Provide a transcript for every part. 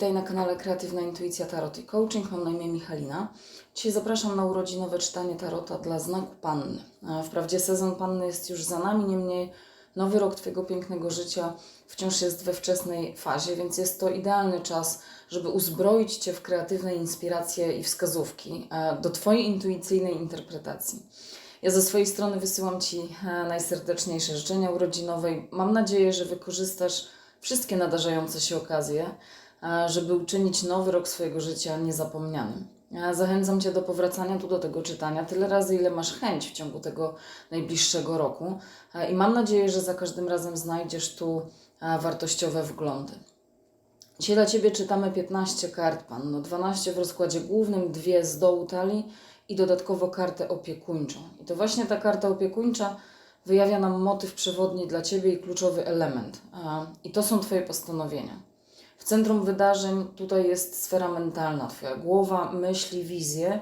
Witaj na kanale Kreatywna Intuicja Tarot i Coaching. Mam na imię Michalina. Dzisiaj zapraszam na urodzinowe czytanie Tarota dla znaku Panny. E, Wprawdzie sezon Panny jest już za nami, niemniej nowy rok Twojego pięknego życia wciąż jest we wczesnej fazie, więc jest to idealny czas, żeby uzbroić Cię w kreatywne inspiracje i wskazówki e, do Twojej intuicyjnej interpretacji. Ja ze swojej strony wysyłam Ci e, najserdeczniejsze życzenia urodzinowe mam nadzieję, że wykorzystasz wszystkie nadarzające się okazje, żeby uczynić nowy rok swojego życia niezapomnianym. Zachęcam Cię do powracania tu do tego czytania tyle razy, ile masz chęć w ciągu tego najbliższego roku i mam nadzieję, że za każdym razem znajdziesz tu wartościowe wglądy. Dzisiaj dla Ciebie czytamy 15 kart panno, 12 w rozkładzie głównym, dwie z dołu talii i dodatkowo kartę opiekuńczą. I to właśnie ta karta opiekuńcza wyjawia nam motyw przewodni dla Ciebie i kluczowy element. I to są Twoje postanowienia. W centrum wydarzeń tutaj jest sfera mentalna, Twoja głowa, myśli, wizje,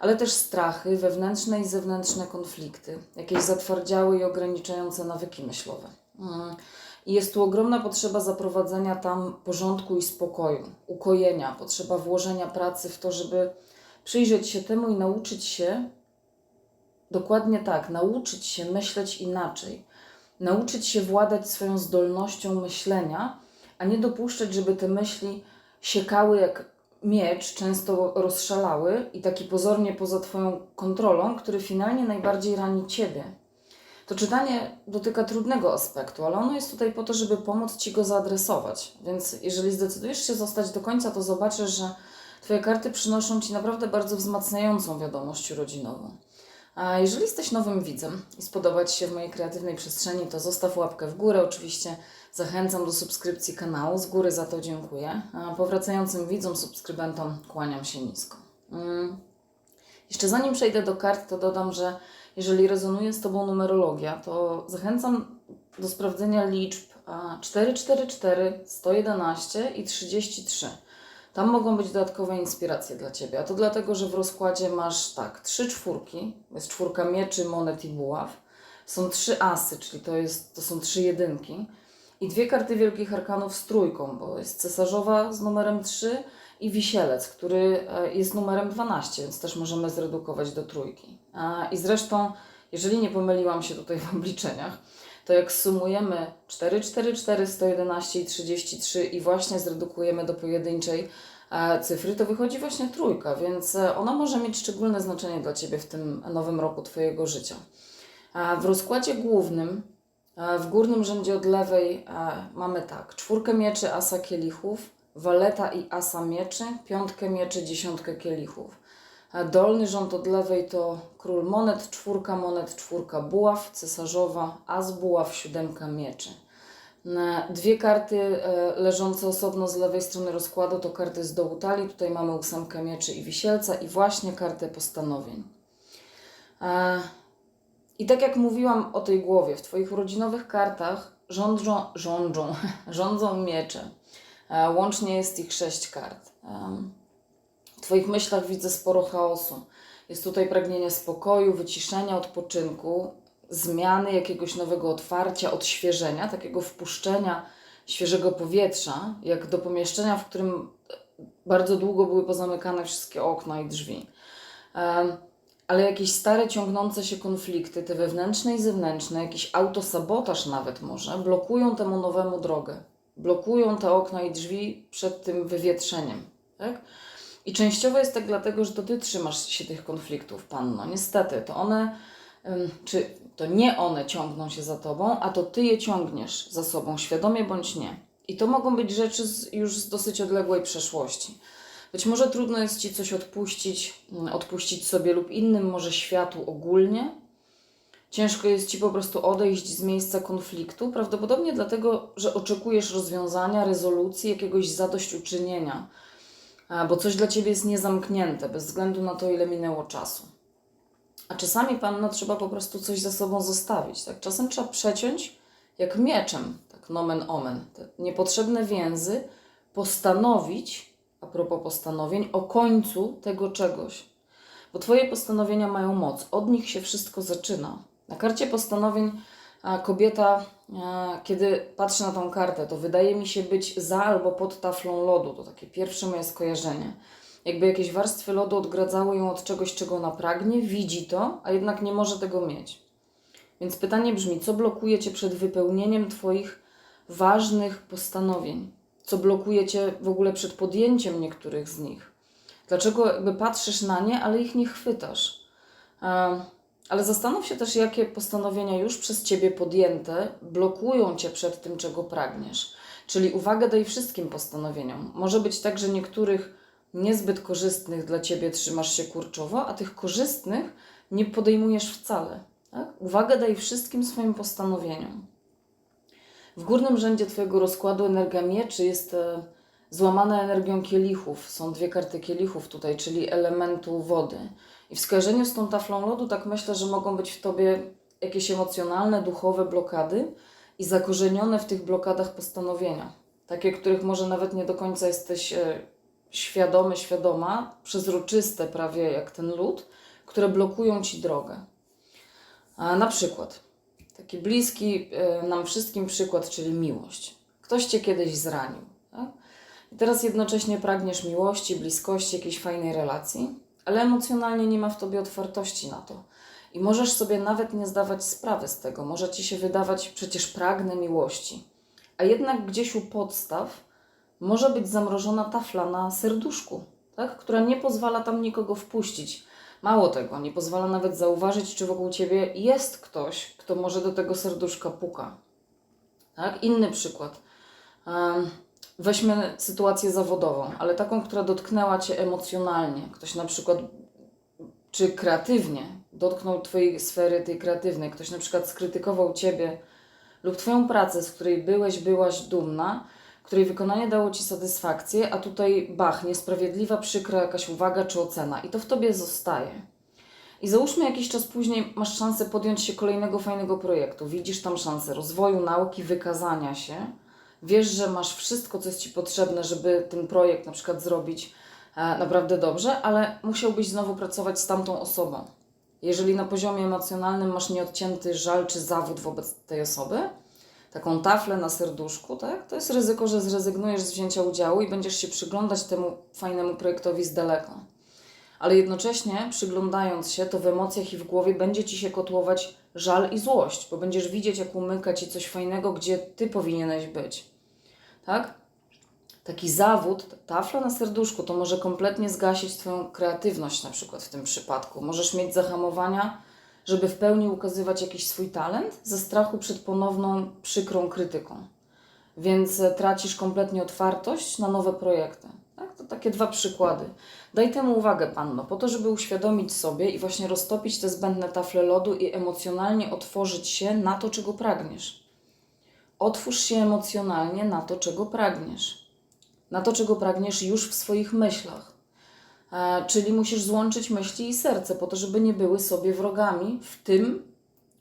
ale też strachy, wewnętrzne i zewnętrzne konflikty, jakieś zatwardziałe i ograniczające nawyki myślowe. Mm. I jest tu ogromna potrzeba zaprowadzenia tam porządku i spokoju, ukojenia, potrzeba włożenia pracy w to, żeby przyjrzeć się temu i nauczyć się dokładnie tak, nauczyć się myśleć inaczej, nauczyć się władać swoją zdolnością myślenia, a nie dopuszczać, żeby te myśli siekały jak miecz, często rozszalały i taki pozornie poza Twoją kontrolą, który finalnie najbardziej rani Ciebie. To czytanie dotyka trudnego aspektu, ale ono jest tutaj po to, żeby pomóc Ci go zaadresować. Więc jeżeli zdecydujesz się zostać do końca, to zobaczysz, że Twoje karty przynoszą Ci naprawdę bardzo wzmacniającą wiadomość rodzinową. A jeżeli jesteś nowym widzem i spodobać się w mojej kreatywnej przestrzeni, to zostaw łapkę w górę. Oczywiście zachęcam do subskrypcji kanału. Z góry za to dziękuję. A powracającym widzom, subskrybentom kłaniam się nisko. Mm. Jeszcze zanim przejdę do kart, to dodam, że jeżeli rezonuje z Tobą numerologia, to zachęcam do sprawdzenia liczb a, 444, 111 i 33. Tam mogą być dodatkowe inspiracje dla Ciebie. A to dlatego, że w rozkładzie masz tak, trzy czwórki, jest czwórka mieczy, monet i buław. Są trzy asy, czyli to, jest, to są trzy jedynki. I dwie karty wielkich arkanów z trójką, bo jest cesarzowa z numerem 3 i wisielec, który e, jest numerem 12, więc też możemy zredukować do trójki. I zresztą, jeżeli nie pomyliłam się tutaj w obliczeniach, to jak sumujemy 4, 4, 4, 111 i 33 i właśnie zredukujemy do pojedynczej e, cyfry, to wychodzi właśnie trójka, więc e, ona może mieć szczególne znaczenie dla Ciebie w tym nowym roku Twojego życia. A W rozkładzie głównym, e, w górnym rzędzie od lewej e, mamy tak, czwórkę mieczy, asa kielichów, waleta i asa mieczy, piątkę mieczy, dziesiątkę kielichów. Dolny rząd od lewej to król monet, czwórka monet, czwórka buław, cesarzowa, as buław, siódemka mieczy. Dwie karty e, leżące osobno z lewej strony rozkładu to karty z dołu talii. Tutaj mamy ósemkę mieczy i wisielca i właśnie kartę postanowień. E, I tak jak mówiłam o tej głowie, w Twoich urodzinowych kartach rządzą, rządzą, rządzą miecze. E, Łącznie jest ich sześć kart. Twoich myślach widzę sporo chaosu. Jest tutaj pragnienie spokoju, wyciszenia, odpoczynku, zmiany, jakiegoś nowego otwarcia, odświeżenia, takiego wpuszczenia świeżego powietrza, jak do pomieszczenia, w którym bardzo długo były pozamykane wszystkie okna i drzwi. Ale jakieś stare, ciągnące się konflikty, te wewnętrzne i zewnętrzne, jakiś autosabotaż nawet może, blokują temu nowemu drogę. Blokują te okna i drzwi przed tym wywietrzeniem. Tak? I częściowo jest tak dlatego, że to ty trzymasz się tych konfliktów, panno. Niestety, to one, czy to nie one ciągną się za tobą, a to ty je ciągniesz za sobą, świadomie bądź nie. I to mogą być rzeczy z, już z dosyć odległej przeszłości. Być może trudno jest ci coś odpuścić, mm, odpuścić sobie lub innym, może światu ogólnie. Ciężko jest ci po prostu odejść z miejsca konfliktu, prawdopodobnie dlatego, że oczekujesz rozwiązania, rezolucji, jakiegoś zadośćuczynienia bo coś dla ciebie jest niezamknięte, bez względu na to, ile minęło czasu. A czasami, panno, trzeba po prostu coś za sobą zostawić. Tak? Czasem trzeba przeciąć jak mieczem, tak nomen omen, te niepotrzebne więzy, postanowić, a propos postanowień, o końcu tego czegoś. Bo Twoje postanowienia mają moc, od nich się wszystko zaczyna. Na karcie postanowień kobieta, e, kiedy patrzy na tą kartę, to wydaje mi się być za albo pod taflą lodu. To takie pierwsze moje skojarzenie. Jakby jakieś warstwy lodu odgradzały ją od czegoś, czego ona pragnie, widzi to, a jednak nie może tego mieć. Więc pytanie brzmi, co blokuje Cię przed wypełnieniem Twoich ważnych postanowień? Co blokuje Cię w ogóle przed podjęciem niektórych z nich? Dlaczego jakby patrzysz na nie, ale ich nie chwytasz? Ale zastanów się też, jakie postanowienia już przez Ciebie podjęte blokują Cię przed tym, czego pragniesz. Czyli uwagę daj wszystkim postanowieniom. Może być tak, że niektórych niezbyt korzystnych dla Ciebie trzymasz się kurczowo, a tych korzystnych nie podejmujesz wcale. Tak? Uwagę daj wszystkim swoim postanowieniom. W górnym rzędzie Twojego rozkładu energia mieczy jest e, złamana energią kielichów. Są dwie karty kielichów tutaj, czyli elementu wody. I w skojarzeniu z tą taflą lodu, tak myślę, że mogą być w Tobie jakieś emocjonalne, duchowe blokady i zakorzenione w tych blokadach postanowienia. Takie, których może nawet nie do końca jesteś e, świadomy, świadoma, przezroczyste prawie jak ten lód, które blokują Ci drogę. A na przykład, taki bliski e, nam wszystkim przykład, czyli miłość. Ktoś Cię kiedyś zranił. Tak? I teraz jednocześnie pragniesz miłości, bliskości, jakiejś fajnej relacji, ale emocjonalnie nie ma w Tobie otwartości na to. I możesz sobie nawet nie zdawać sprawy z tego. Może Ci się wydawać, przecież pragnę miłości. A jednak gdzieś u podstaw może być zamrożona tafla na serduszku, tak? która nie pozwala tam nikogo wpuścić. Mało tego, nie pozwala nawet zauważyć, czy wokół ciebie jest ktoś, kto może do tego serduszka puka. Tak? Inny przykład. Weźmy sytuację zawodową, ale taką, która dotknęła cię emocjonalnie. Ktoś na przykład, czy kreatywnie, dotknął twojej sfery tej kreatywnej. Ktoś na przykład skrytykował ciebie lub twoją pracę, z której byłeś, byłaś dumna, której wykonanie dało ci satysfakcję, a tutaj bach, niesprawiedliwa, przykra jakaś uwaga czy ocena i to w tobie zostaje. I załóżmy jakiś czas później masz szansę podjąć się kolejnego fajnego projektu. Widzisz tam szansę rozwoju nauki, wykazania się. Wiesz, że masz wszystko, co jest ci potrzebne, żeby ten projekt na przykład zrobić e, naprawdę dobrze, ale musiałbyś znowu pracować z tamtą osobą. Jeżeli na poziomie emocjonalnym masz nieodcięty żal czy zawód wobec tej osoby, taką taflę na serduszku, tak? To jest ryzyko, że zrezygnujesz z wzięcia udziału i będziesz się przyglądać temu fajnemu projektowi z daleka. Ale jednocześnie, przyglądając się, to w emocjach i w głowie będzie ci się kotłować żal i złość, bo będziesz widzieć, jak umyka ci coś fajnego, gdzie ty powinieneś być. Tak? Taki zawód, tafla na serduszku, to może kompletnie zgasić Twoją kreatywność, na przykład w tym przypadku. Możesz mieć zahamowania żeby w pełni ukazywać jakiś swój talent ze strachu przed ponowną przykrą krytyką. Więc e, tracisz kompletnie otwartość na nowe projekty. Tak? To takie dwa przykłady. Daj temu uwagę, panno, po to, żeby uświadomić sobie i właśnie roztopić te zbędne tafle lodu i emocjonalnie otworzyć się na to, czego pragniesz. Otwórz się emocjonalnie na to, czego pragniesz. Na to, czego pragniesz już w swoich myślach. E, czyli musisz złączyć myśli i serce po to, żeby nie były sobie wrogami w tym,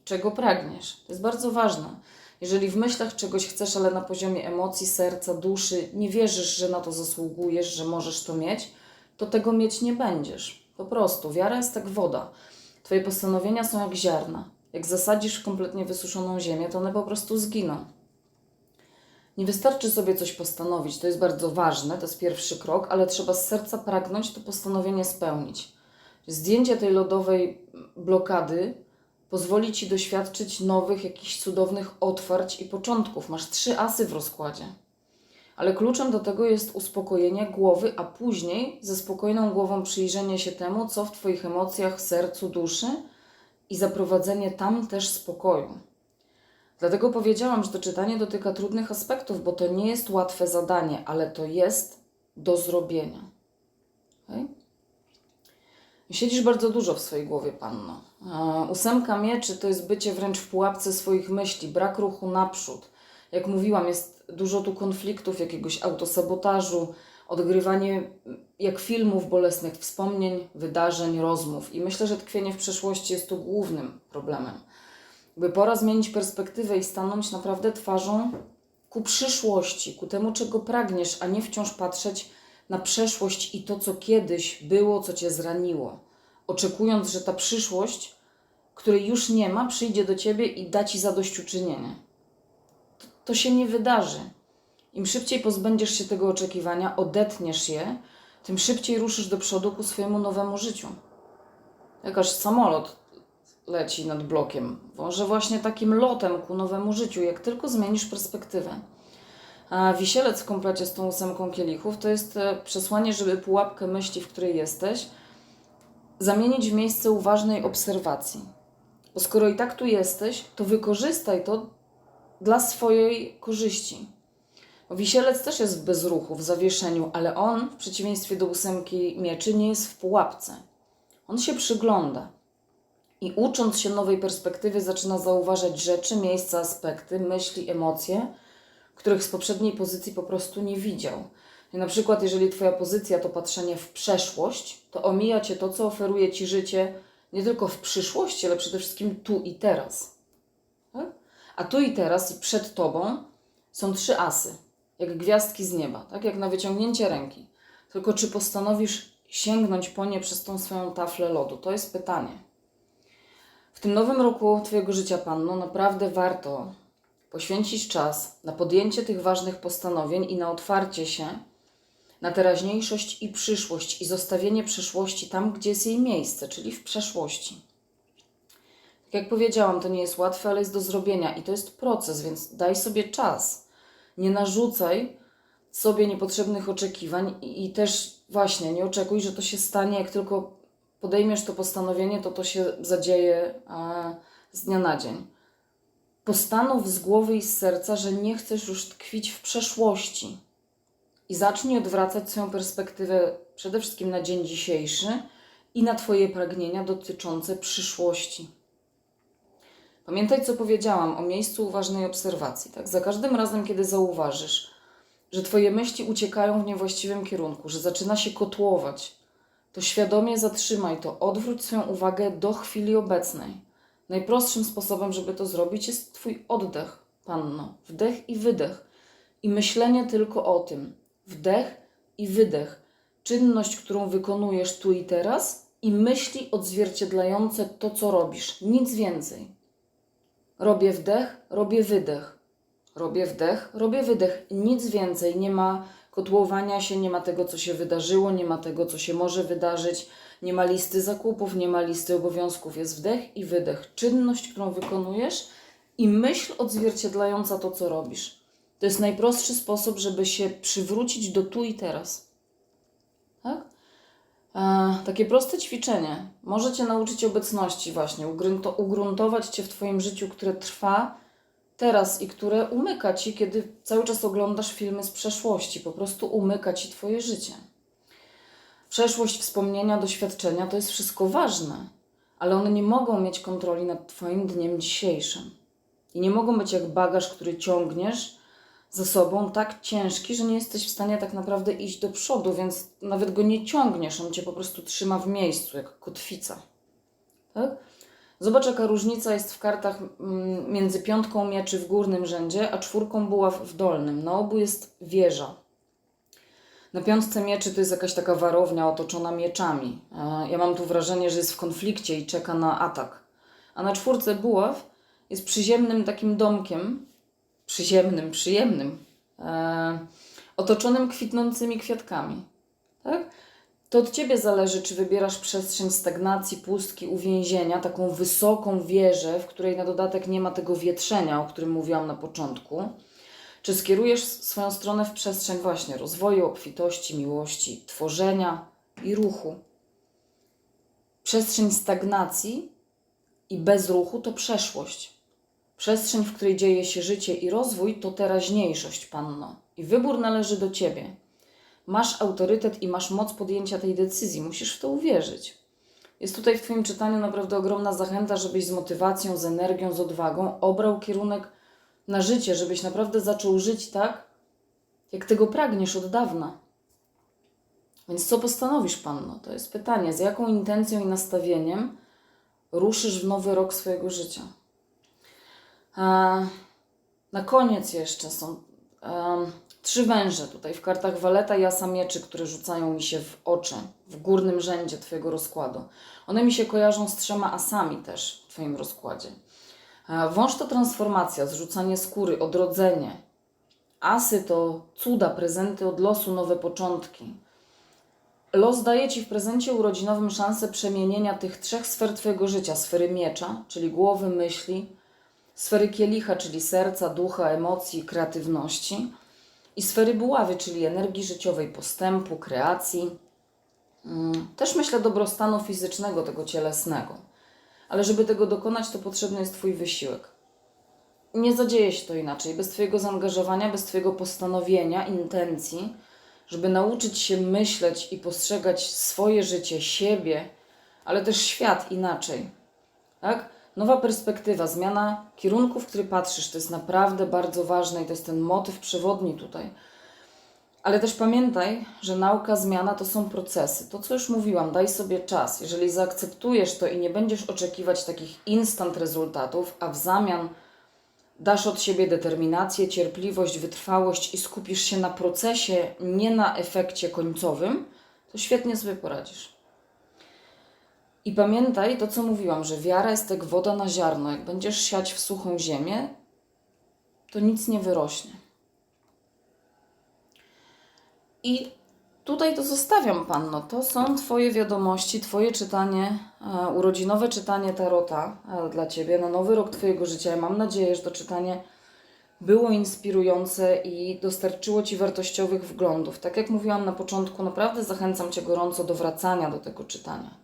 czego pragniesz. To jest bardzo ważne. Jeżeli w myślach czegoś chcesz, ale na poziomie emocji, serca, duszy nie wierzysz, że na to zasługujesz, że możesz to mieć, to tego mieć nie będziesz. Po prostu. Wiara jest jak woda. Twoje postanowienia są jak ziarna. Jak zasadzisz w kompletnie wysuszoną ziemię, to one po prostu zginą. Nie wystarczy sobie coś postanowić, to jest bardzo ważne, to jest pierwszy krok, ale trzeba z serca pragnąć to postanowienie spełnić. Zdjęcie tej lodowej blokady pozwoli ci doświadczyć nowych, jakichś cudownych otwarć i początków. Masz trzy asy w rozkładzie. Ale kluczem do tego jest uspokojenie głowy, a później ze spokojną głową przyjrzenie się temu, co w Twoich emocjach, sercu, duszy i zaprowadzenie tam też spokoju. Dlatego powiedziałam, że to czytanie dotyka trudnych aspektów, bo to nie jest łatwe zadanie, ale to jest do zrobienia. Okay? Siedzisz bardzo dużo w swojej głowie, panno. Ósemka mieczy to jest bycie wręcz w pułapce swoich myśli, brak ruchu naprzód. Jak mówiłam, jest dużo tu konfliktów, jakiegoś autosabotażu, odgrywanie jak filmów bolesnych, wspomnień, wydarzeń, rozmów. I myślę, że tkwienie w przeszłości jest tu głównym problemem by pora zmienić perspektywę i stanąć naprawdę twarzą ku przyszłości, ku temu, czego pragniesz, a nie wciąż patrzeć na przeszłość i to, co kiedyś było, co cię zraniło, oczekując, że ta przyszłość której już nie ma, przyjdzie do ciebie i da ci zadośćuczynienie. To, to się nie wydarzy. Im szybciej pozbędziesz się tego oczekiwania, odetniesz je, tym szybciej ruszysz do przodu ku swojemu nowemu życiu. Jakaż samolot leci nad blokiem. Może właśnie takim lotem ku nowemu życiu, jak tylko zmienisz perspektywę. A wisielec w komplecie z tą ósemką kielichów to jest e, przesłanie, żeby pułapkę myśli, w której jesteś, zamienić w miejsce uważnej obserwacji. Bo skoro i tak tu jesteś, to wykorzystaj to dla swojej korzyści. Wisielec też jest w bezruchu, w zawieszeniu, ale on, w przeciwieństwie do ósemki mieczy, nie jest w pułapce. On się przygląda. I ucząc się nowej perspektywy, zaczyna zauważać rzeczy, miejsca, aspekty, myśli, emocje, których z poprzedniej pozycji po prostu nie widział. I na przykład, jeżeli Twoja pozycja to patrzenie w przeszłość, to omija Cię to, co oferuje Ci życie nie tylko w przyszłości, ale przede wszystkim tu i teraz. Tak? A tu i teraz i przed Tobą są trzy asy, jak gwiazdki z nieba, tak jak na wyciągnięcie ręki. Tylko czy postanowisz sięgnąć po nie przez tą swoją taflę lodu? To jest pytanie. W tym nowym roku Twojego życia, Panno, naprawdę warto poświęcić czas na podjęcie tych ważnych postanowień i na otwarcie się na teraźniejszość i przyszłość i zostawienie przeszłości tam, gdzie jest jej miejsce, czyli w przeszłości. Tak jak powiedziałam, to nie jest łatwe, ale jest do zrobienia i to jest proces, więc daj sobie czas. Nie narzucaj sobie niepotrzebnych oczekiwań i, i też właśnie nie oczekuj, że to się stanie, jak tylko podejmiesz to postanowienie, to to się zadzieje a, z dnia na dzień. Postanów z głowy i z serca, że nie chcesz już tkwić w przeszłości i zacznij odwracać swoją perspektywę przede wszystkim na dzień dzisiejszy i na Twoje pragnienia dotyczące przyszłości. Pamiętaj, co powiedziałam o miejscu uważnej obserwacji. Tak? Za każdym razem, kiedy zauważysz, że Twoje myśli uciekają w niewłaściwym kierunku, że zaczyna się kotłować, to świadomie zatrzymaj to, odwróć swoją uwagę do chwili obecnej. Najprostszym sposobem, żeby to zrobić, jest Twój oddech, panno, wdech i wydech. I myślenie tylko o tym. Wdech i wydech. Czynność, którą wykonujesz tu i teraz, i myśli odzwierciedlające to, co robisz. Nic więcej. Robię wdech, robię wydech. Robię wdech, robię wydech. Nic więcej. Nie ma kotłowania się, nie ma tego, co się wydarzyło, nie ma tego, co się może wydarzyć, nie ma listy zakupów, nie ma listy obowiązków. Jest wdech i wydech. Czynność, którą wykonujesz i myśl odzwierciedlająca to, co robisz. To jest najprostszy sposób, żeby się przywrócić do tu i teraz. Tak? E, takie proste ćwiczenie może Cię nauczyć obecności właśnie, ugrunto- ugruntować Cię w Twoim życiu, które trwa teraz i które umyka Ci, kiedy cały czas oglądasz filmy z przeszłości. Po prostu umyka Ci Twoje życie. Przeszłość, wspomnienia, doświadczenia to jest wszystko ważne, ale one nie mogą mieć kontroli nad Twoim dniem dzisiejszym. I nie mogą być jak bagaż, który ciągniesz ze sobą tak ciężki, że nie jesteś w stanie tak naprawdę iść do przodu, więc nawet go nie ciągniesz, on cię po prostu trzyma w miejscu, jak kotwica. Tak? Zobacz, jaka różnica jest w kartach mm, między piątką mieczy w górnym rzędzie, a czwórką buław w dolnym. Na obu jest wieża. Na piątce mieczy to jest jakaś taka warownia otoczona mieczami. Ja mam tu wrażenie, że jest w konflikcie i czeka na atak. A na czwórce buław jest przyziemnym takim domkiem, przyziemnym, przyjemnym, e, otoczonym kwitnącymi kwiatkami. Tak? To od ciebie zależy, czy wybierasz przestrzeń stagnacji, pustki, uwięzienia, taką wysoką wieżę, w której na dodatek nie ma tego wietrzenia, o którym mówiłam na początku. Czy skierujesz swoją stronę w przestrzeń właśnie rozwoju, obfitości, miłości, tworzenia i ruchu? Przestrzeń stagnacji i bezruchu to przeszłość. Przestrzeń, w której dzieje się życie i rozwój, to teraźniejszość, panno. I wybór należy do ciebie. Masz autorytet i masz moc podjęcia tej decyzji. Musisz w to uwierzyć. Jest tutaj w Twoim czytaniu naprawdę ogromna zachęta, żebyś z motywacją, z energią, z odwagą obrał kierunek na życie, żebyś naprawdę zaczął żyć tak, jak tego pragniesz od dawna. Więc co postanowisz, panno? To jest pytanie. Z jaką intencją i nastawieniem ruszysz w nowy rok swojego życia? A na koniec jeszcze są Trzy węże tutaj w kartach waleta i asa mieczy, które rzucają mi się w oczy, w górnym rzędzie Twojego rozkładu. One mi się kojarzą z trzema asami też w Twoim rozkładzie. E, Wąż to transformacja, zrzucanie skóry, odrodzenie. Asy to cuda, prezenty od losu, nowe początki. Los daje Ci w prezencie urodzinowym szansę przemienienia tych trzech sfer Twojego życia: sfery miecza, czyli głowy, myśli, sfery kielicha, czyli serca, ducha, emocji, kreatywności, i sfery buławy, czyli energii życiowej, postępu, kreacji. Mm, Też myślę dobrostanu fizycznego, tego cielesnego. Ale żeby tego dokonać, to potrzebny jest Twój wysiłek. Nie zadzieje się to inaczej. Bez Twojego zaangażowania, bez Twojego postanowienia, intencji, żeby nauczyć się myśleć i postrzegać swoje życie, siebie, ale też świat inaczej. Tak? Nowa perspektywa, zmiana kierunku, w który patrzysz, to jest naprawdę bardzo ważne i to jest ten motyw przewodni tutaj. Ale też pamiętaj, że nauka, zmiana to są procesy. To, co już mówiłam, daj sobie czas. Jeżeli zaakceptujesz to i nie będziesz oczekiwać takich instant rezultatów, a w zamian dasz od siebie determinację, cierpliwość, wytrwałość i skupisz się na procesie, nie na efekcie końcowym, to świetnie sobie poradzisz. I pamiętaj to, co mówiłam, że wiara jest jak woda na ziarno. Jak będziesz siać w suchą ziemię, to nic nie wyrośnie. I tutaj to zostawiam, Panno. To są Twoje wiadomości, Twoje czytanie, e, urodzinowe czytanie Tarota e, dla Ciebie na nowy rok Twojego życia. Ja mam nadzieję, że to czytanie było inspirujące i dostarczyło Ci wartościowych wglądów. Tak jak mówiłam na początku, naprawdę zachęcam Cię gorąco do wracania do tego czytania.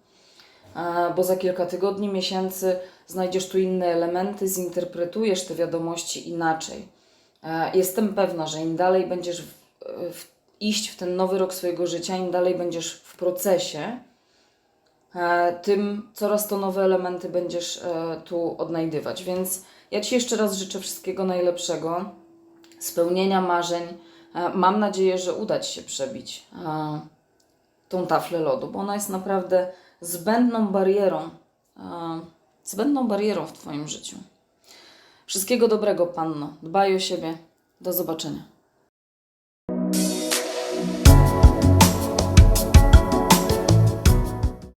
Bo za kilka tygodni, miesięcy znajdziesz tu inne elementy, zinterpretujesz te wiadomości inaczej. Jestem pewna, że im dalej będziesz w, w, iść w ten nowy rok swojego życia, im dalej będziesz w procesie, tym coraz to nowe elementy będziesz e, tu odnajdywać. Więc ja Ci jeszcze raz życzę wszystkiego najlepszego, spełnienia marzeń. Mam nadzieję, że uda Ci się przebić tą taflę lodu, bo ona jest naprawdę zbędną barierą, e, zbędną barierą w Twoim życiu. Wszystkiego dobrego, Panno. Dbaj o siebie. Do zobaczenia.